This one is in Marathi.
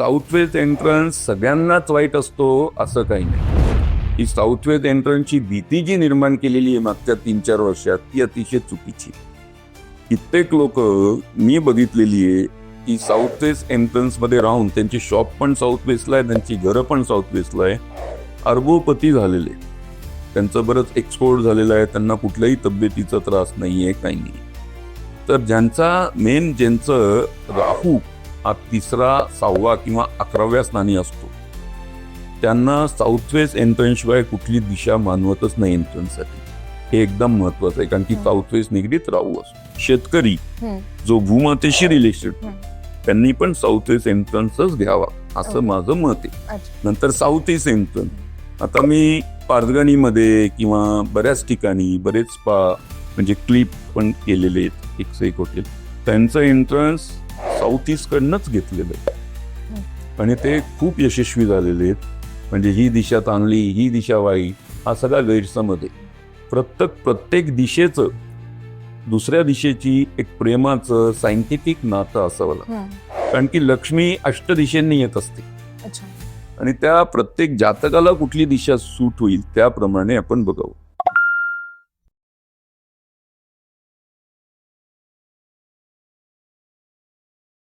साऊथवेज एंट्रन्स सगळ्यांनाच वाईट असतो असं काही नाही. ही साऊथवेज एंट्रन्सची भीती जी निर्माण केलेली आहे मागच्या तीन चार वर्षात ती अतिशय चुकीची कित्येक लोक मी बघितलेली आहे की साऊथ वेस्ट राहून त्यांची शॉप पण साऊथ वेस्टला आहे त्यांची घरं पण साऊथ वेस्टला आहे अर्बोपती झालेले त्यांचं बरंच एक्सपोर्ट झालेलं आहे त्यांना कुठल्याही तब्येतीचा त्रास नाही आहे काही नाही तर ज्यांचा मेन ज्यांचं राहू हा तिसरा सहावा किंवा अकराव्या स्थानी असतो त्यांना साऊथ वेस्ट एंट्रन्सशिवाय कुठली दिशा मानवतच नाही एंट्रन्ससाठी हे एकदम महत्वाचं आहे कारण की. साऊथ वेस्ट निगडीत राहू असतो शेतकरी. जो भूमातेशी रिलेटेड. त्यांनी पण साऊथ वेस्ट एंट्रन्सच घ्यावा असं. माझं मत आहे नंतर साऊथ ईस्ट एंट्रन्स आता मी पारगणीमध्ये किंवा बऱ्याच ठिकाणी बरेच पा म्हणजे क्लिप पण केलेले आहेत एक हॉटेल त्यांचं एंट्रन्स साऊथ ईस्टकडनंच घेतलेलं आहे. आणि ते खूप यशस्वी झालेले आहेत. म्हणजे ही दिशा चांगली ही दिशा वाईट हा सगळा गैरसमज आहे. प्रत्येक प्रत्येक दिशेचं दुसऱ्या दिशेची एक प्रेमाचं सायंटिफिक नातं असावं लागतं. कारण की लक्ष्मी अष्टदिशेंनी येत असते. आणि त्या प्रत्येक जातकाला कुठली दिशा सूट होईल त्याप्रमाणे आपण बघावं.